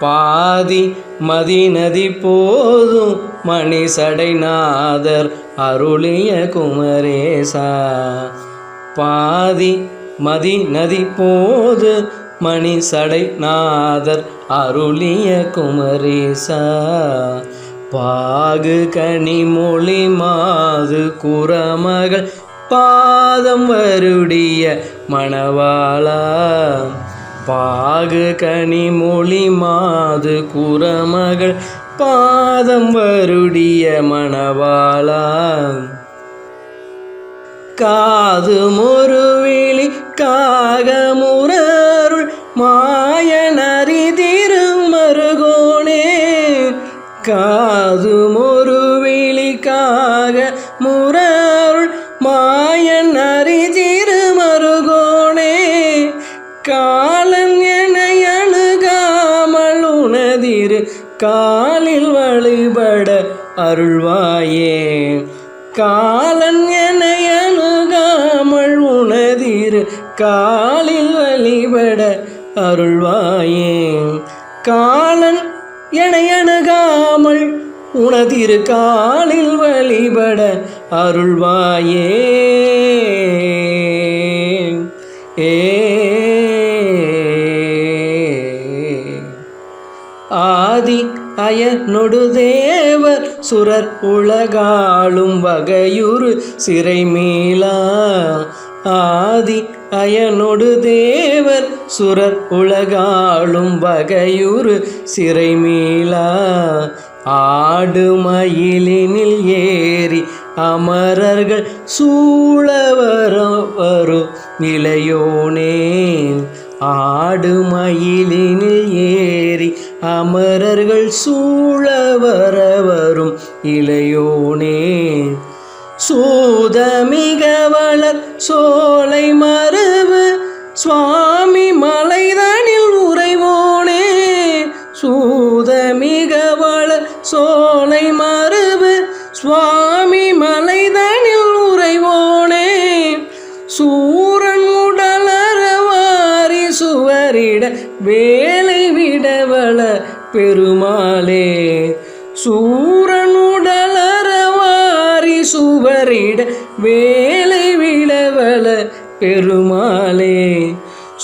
பாதி மதிநதி போதும் மணி சடைநாதர் அருளிய குமரேசா. பாதி மதி நதி போது மணி சடைநாதர் அருளிய குமரேசா. பாகு கனிமொழி மாது குரமகள் பாதம் வருடிய மணவாளா. பா பாகு கனிமொழி மாது குரமகள் பாதம் வருடிய மணவாளா காது முருவிழி காகமுரருள் மாயனரி திருமருகோனே காது முருவிழி காக முரருள் மாயன் அறி திருமருகோனே காலன் திரு காலில் வழிபட அருள்வாயே. காலன் என அணுகாமல் உனதிரு காலில் வழிபட அருள்வாயே. காலன் என அணுகாமல் உனதிரு காலில் வழிபட அருள்வாயே. ஆதி அயனொடு தேவர் சுரர் உலகாளும் வகையுறு சிறை மீளா ஆதி அயனொடு தேவர் சுரர் உலகாளும் வகையுறு சிறை மீளா ஆடு மயிலினில் ஏறி அமரர்கள் சூழவர வரும் இளையோனே ஆடு மயிலினில் அமரர்கள் சூழ வர வரும் இளையோனே. சூதமிக வளர் சோலை மரபு சுவாமி மலைதனில் உறைவோனே. சூதமிக வளர் சோலை மரபு சுவாமி மலைதனில் உறைவோனே. சூரன் உடலறவாரி சுவரிட வேலை விட பெருமாளே சூரனுடலறவாரி சுவரிட வேலை விளவல பெருமாளே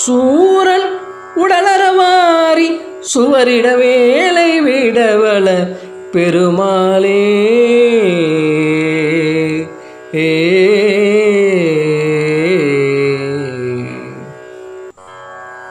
சூரன் உடலறவாரி சுவரிட வேலை விடவள பெருமாளே. ஏ